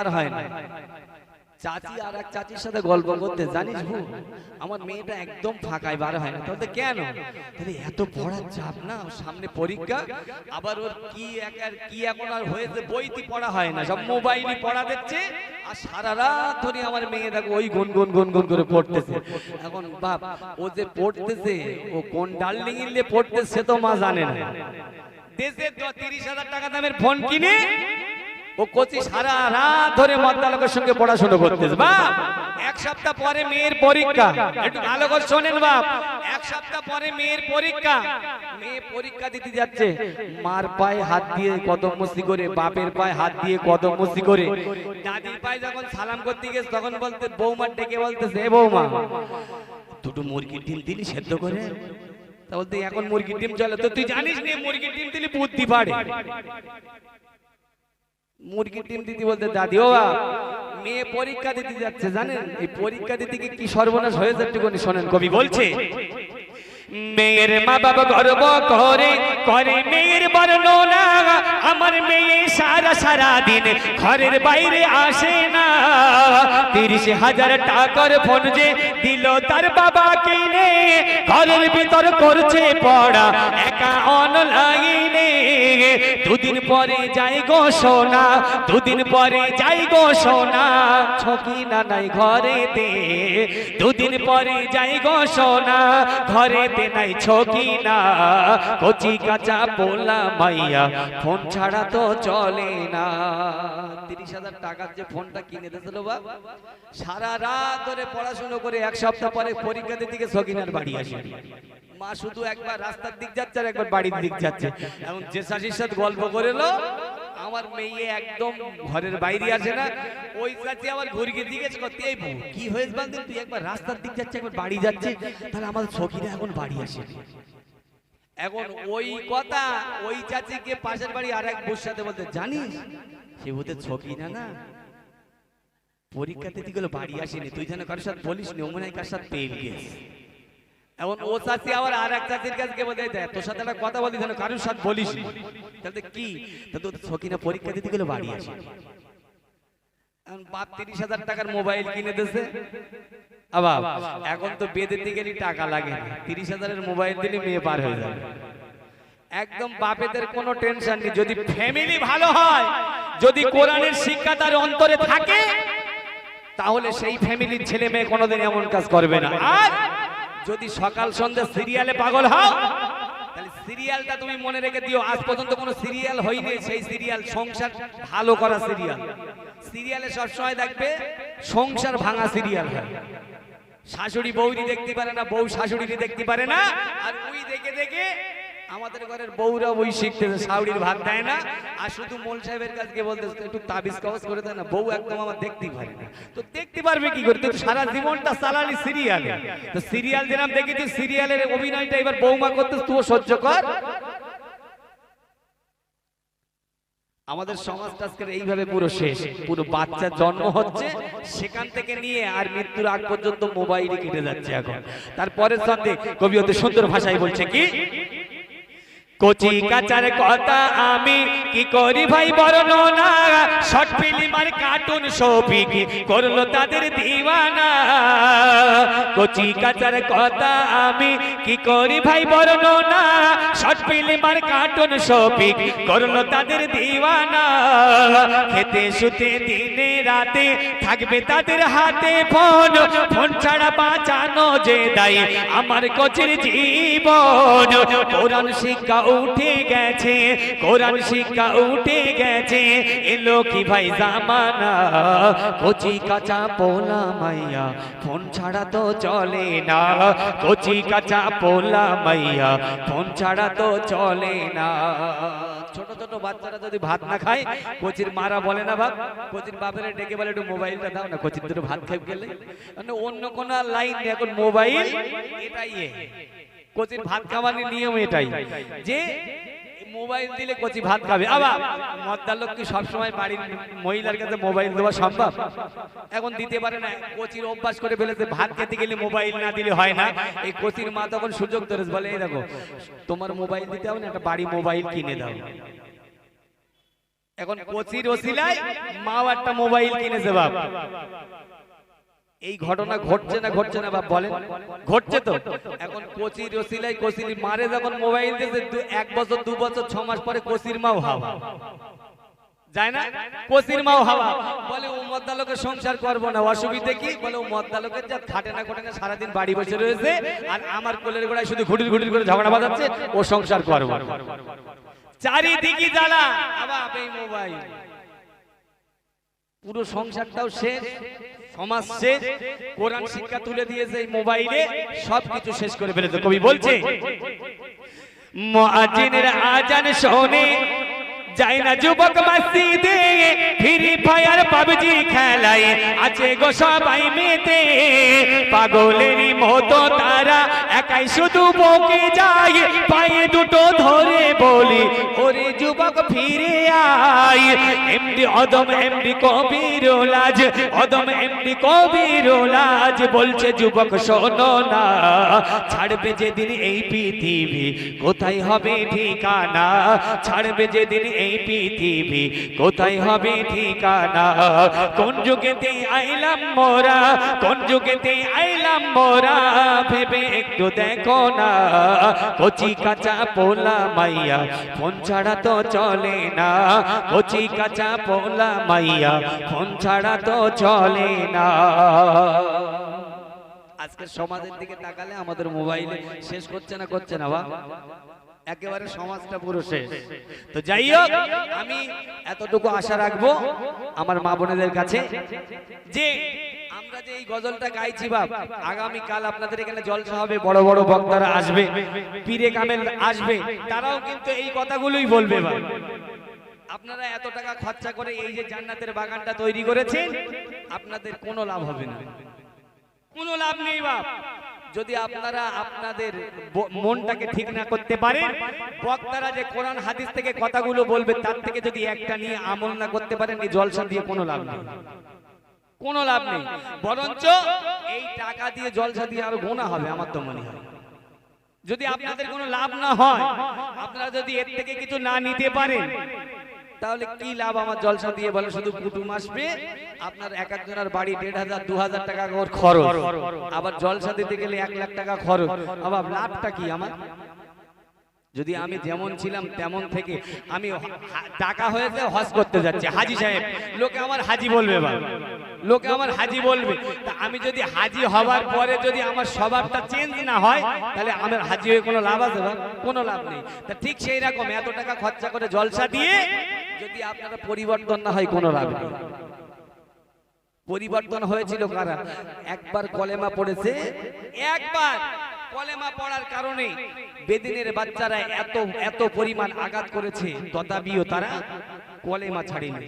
আর হয় না। চাচি আর এক চাচির সাথে গল্প করতে, জানিস ভু আমার মেয়েটা একদম ফাঁকায়, বার হয় না। তাহলে কেন? তাহলে এত পড়ার চাপ না? সামনে পরীক্ষা, আবার ওর কি এক আর কি এখন আর হয়েছে, বইটি পড়া হয় না। সব মোবাইলই পড়া দেখছে, আর সারা রাত ধরে আমার মেয়ে দেখো ওই গুন গুন গুন গুন করে পড়তেছে। এখন বাপ, ও যে পড়তেছে, ও কোন ডার্লিং ইলে পড়তেছে সে তো মা জানে না। দেশে তিরিশ হাজার টাকা দামের ফোন কিনে ও কচি সারা রাত ধরে মদ্দালকের সঙ্গে পড়াশোনা করতেছে। বাপ এক সপ্তাহ পরে মেয়ের পরীক্ষা। একটু ভালো করে শোনেন বাপ। এক সপ্তাহ পরে মেয়ের পরীক্ষা। মেয়ে পরীক্ষা দিতে যাচ্ছে। মার পায়ে হাত দিয়ে কদম মস্তি করে, বাপের পায়ে হাত দিয়ে কদম মস্তি করে। দাদির পায়ে যখন সালাম করতে গেছে, তখন বলতে বৌমা ডেকে বলতেছে, এ বৌমা, দুটো মুরগির ডিম দিলি সেদ্ধ করে? তা বলতে, এখন মুরগির ডিম চলে। তো তুই জানিস নে, মুরগির ডিম দিলি বুদ্ধি বাড়ে। মুরগির ডিম দিদি বলতে দাদি ও মেয়ে পরীক্ষা দিতে যাচ্ছে জানেন? এই পরীক্ষা দিতে কি সর্বনাশ হয়ে যাচ্ছে শোনেন কবি বলছে মেয়ের মা বাবা গর্ব করে করে মেয়ের বর্ণনা আমার মেয়ে সারা সারা দিন ঘরের বাইরে আসে না। তিরিশ হাজার টাকার ফোন যে দিল তার বাবা কিনে ঘরের ভিতর করছে পড়া একা অনলাইনে। দুদিন পরে যাই গো সোনা, দুদিন পরে যাই গো সোনা। ছকি নাই ঘরেতে, দুদিন পরে যাই গো সোনা। ঘরেতে নাই ছকি না, কচি কাঁচা পোলা মাইয়া। ফোন ছাড়া তো চলে না। তিরিশ হাজার টাকার যে ফোনটা কিনে দিয়েছিল বা সারা রাত ধরে পড়াশোনা করে এক সপ্তাহ পরে পরীক্ষা দিতে গিয়ে সকিনার বাড়ি আসে। মা শুধু একবার রাস্তার দিক যাচ্ছে আর একবার বাড়ির দিক যাচ্ছে। এবং যে শাশির সাথে গল্প করেলো আমার মেয়ে একদম ঘরের বাইরে আসে না ওই চাচি আবার এই বউ, কি হয়েছে বান্ধব? তুই একবার রাস্তার দিক যাচ্ছে একবার বাড়ি যাচ্ছে তাহলে আমাদের সখীরা এখন বাড়ি আসে। এখন ওই কথা ওই চাচিকে পাশের বাড়ি আর এক বউর সাথে বলতে জানিস সে ছকি না না। পরীক্ষাতে দিগুলো বাড়ি আসেনি। তুই যেন কারোর সাথে বলিস নি অমন কার সাথে পেয়ে গেছে। এখন ও চাচি আবার আর এক চাচির কাছে বলতে দেয় তোর সাথে একটা কথা বলি, যেন কারোর সাথে বলিস নি। তাহলে কি? তা তোর ছকিনা পরীক্ষা দিতে গেলে বাড়ি আসে বাপ তিরিশ হাজার টাকার মোবাইল কিনে দিয়েছে। আবার এখন তো দিতে গেলে টাকা লাগে তিরিশ হাজারের মোবাইল দিলে মেয়ে পার হয়ে যাবে। একদম বাপেদের কোনো টেনশন নেই। যদি ফ্যামিলি ভালো হয় যদি কোরআনের শিক্ষা তার অন্তরে থাকে তাহলে সেই ফ্যামিলির ছেলে মেয়ে কোনোদিন এমন কাজ করবে না। আর যদি সকাল সন্ধ্যা সিরিয়ালে পাগল হও তাহলে সিরিয়ালটা তুমি মনে রেখে দিও আজ পর্যন্ত কোনো সিরিয়াল হয়নি সেই সিরিয়াল সংসার ভালো করা সিরিয়াল। সিরিয়ালে সবসময় দেখবে সংসার ভাঙা সিরিয়াল হয়। শাশুড়ি বৌরি দেখতে পারে না বউ শাশুড়ি দেখতে পারে না আর ওই দেখে দেখে আমাদের ঘরের বউরা ওই শিখতেছে শাউরির ভাত দেয় না। আর শুধু মোল সাহেবের কাছে বলতে একটু তাবিজ কবজ করে দেয় না, বউ একদম আমার দেখতেই পারে না। তো দেখতে পারবে কি করে? তুই সারা জীবনটা চালালি সিরিয়ালে। তো সিরিয়াল যেরকম দেখেছি সিরিয়ালের অভিনয়টা এবার বৌমা করতে তুই সহ্য কর। আমাদের সমাজটা আজকের এইভাবে পুরো শেষ। পুরো বাচ্চার জন্ম হচ্ছে, সেখান থেকে নিয়ে আর মৃত্যুর আগ পর্যন্ত মোবাইলে কেটে যাচ্ছে এখন। তারপরের সঙ্গে কবি অতি সুন্দর ভাষায় বলছে কি? কচি কাচার কথা আমি কি করি ভাই বর্ণনা? শর্ট ফিল্ম আর কার্টুন ছবি কি করল তাদের দিওয়ানা। কচি কাচার কথা আমি কি করি ভাই বর্ণনা? শর্ট ফিল্ম আর কার্টুন ছবি কি করল তাদের দিওয়ানা। খেতে শুতে দিনে রাতে থাকবে তাদের হাতে ফোন। ফোন ছাড়া বাঁচানো যে দায়ী আমার কোচের জীবন। কোরআন শিক্ষা উঠে গেছে, কোরআন শিক্ষা উঠে গেছে, এলো কি ভাই জামানা? কচি কাঁচা পোলা মাইয়া, ফোন ছাড়া তো চলে না। কচি কাঁচা পোলা মাইয়া, ফোন ছাড়া তো চলে না। ছোট ছোট বাচ্চারা যদি ভাত না খায়, কোচির মারা বলে না বাপ কোচির বাপের ডেকে বলে, একটু মোবাইলটা দাও না, কোচির দুটো ভাত খাই গেলে মানে অন্য কোন লাইন এখন মোবাইল, এটাই। কোচির ভাত খাওয়ানোর নিয়ম এটাই। যে মোবাইল দিলে কচি ভাত খাবে। আবার মদ্দার লোক কি সবসময় বাড়ির মহিলার কাছে মোবাইল দেওয়া সম্ভব? এখন দিতে পারে না। কোচির অভ্যাস করে ফেলেছে। ভাত খেতে গেলে মোবাইল না দিলে হয় না। এই কোচির মা তখন সুযোগ ধরেছে। বলে এই দেখো তোমার মোবাইল দিতে হবে না একটা বাড়ি মোবাইল কিনে দাও। এখন কোচির ওসিলায় মাও একটা মোবাইল কিনেছে বাপ। এই ঘটনা ঘটছে না ঘটছে না বাপ বলেন? ঘটছে তো? এখন কোচির ওসিলায় কোচির মারে যখন মোবাইল দিয়েছে এক বছর দু বছর ছ মাস পরে কোচির মাও হাওয়া। যায় না? কোচির মাও হাওয়া। বলে ও মদ্দালোকের সংসার করব না অসুবিধে কি? বলে ও মদ্দালোকের যা খাটে না খটে না সারাদিন বাড়ি বসে রয়েছে আর আমার কোলের গোড়ায় শুধু ঘুটির ঘুটির করে ঝগড়া বাজাচ্ছে ও সংসার করব। চারিদিকে জ্বালা। আবার এই মোবাইল। পুরো সংসারটাও শেষ সমাজ শেষ কোরআন শিক্ষা তুলে দিয়েছে এই মোবাইলে সবকিছু শেষ করে ফেলেছে কবি বলছে আজান শোনে যায় না যুবক মসজিদে ফ্রি ফায়ার পাবজি খেলায় আছে গো সবাই মেতে। পাগলেরই মতো তারা একাই শুধু বকে যায় পায়ে দুটো ধরে বলি। যুবক ফিরে আয়। এমডি অদম, এমডি কবির লাজ অদম, এমডি কবির লাজ বলছে, যুবক, শোনো না, ছাড়বে যেদিন এই পৃথিবী, কোথায় হবে ঠিকানা? ছাড়বে যেদিন এই পৃথিবী, কোথায় হবে ঠিকানা? কোন যুগেতে আইলাম মোরা, কোন যুগেতে আইলাম মোরা, ভেবে একটু দেখো না। কচি কাঁচা পোলা মাইয়া, ফোন ছাড়া তো চলে না। কচি কাঁচা পোলা মাইয়া, ফোন ছাড়া তো চলে না। আজকের সমাজের দিকে তাকালে আমাদের মোবাইলে শেষ করছে না করছে না বা একেবারে সমাজটা পুরো শেষ। তো যাই হোক, আমি এতটুকু আশা রাখব আমার মা বোনেদের কাছে যে যে এই গজলটা গাইছি বাপ আগামী কাল আপনাদের এখানে জলসা হবে, বড় বড় বক্তারা আসবে, পীরে কামেল আসবে, তারাও কিন্তু এই কথাগুলোই বলবে বাপ। আপনারা এত টাকা খরচা করে এই যে জান্নাতের বাগানটা তৈরি করেছেন, আপনাদের কোনো লাভ হবে না। কোনো লাভ নেই বাপ। যদি আপনারা আপনাদের মনটাকে ঠিক না করতে পারেন, বক্তারা যে কোরআন, হাদিস থেকে কথাগুলো বলবে, তার থেকে যদি একটা নিয়ে আমল না করতে পারেন, এই জলসা দিয়ে কোনো লাভ নেই। কোনো লাভ নেই। বরঞ্চ এই টাকা দিয়ে জলসা দিয়ে আরও গোনা হবে, আমার তো মনে হয়। যদি আপনাদের কোনো লাভ না হয়, আপনারা যদি এর থেকে কিছু না নিতে পারেন, তাহলে কি লাভ আমার জলসা দিয়ে? বলে শুধু কুটুম আসবে, আপনার এক একজনের বাড়ি দেড় হাজার, দু হাজার টাকা ওর খরচ। আবার জলসা দিতে গেলে এক লাখ টাকা খরচ। আবার লাভটা কি আমার? যদি আমি যেমন ছিলাম তেমন থেকে আমি টাকা হয়েছে হজ করতে যাচ্ছি। হাজি সাহেব, লোকে আমার হাজি বলবে বা লোকে আমার হাজি বলবে। তা আমি যদি হাজি হওয়ার পরে যদি আমার স্বভাবটা চেঞ্জ না হয়, তাহলে আমার হাজি হয়ে কোনো লাভ আছে কোনো লাভ নেই। তা ঠিক সেই রকম, এত টাকা খরচা করে জলসা দিয়ে যদি আপনারা পরিবর্তন না হয়, কোনো লাভ নেই। পরিবর্তন হয়েছিল কারা? একবার কলেমা পড়েছে, একবার কলেমা পড়ার কারণে বেদিনের বাচ্চারা এত এত পরিমাণ আঘাত করেছে, তথাপিও তারা কলেমা ছাড়েনি।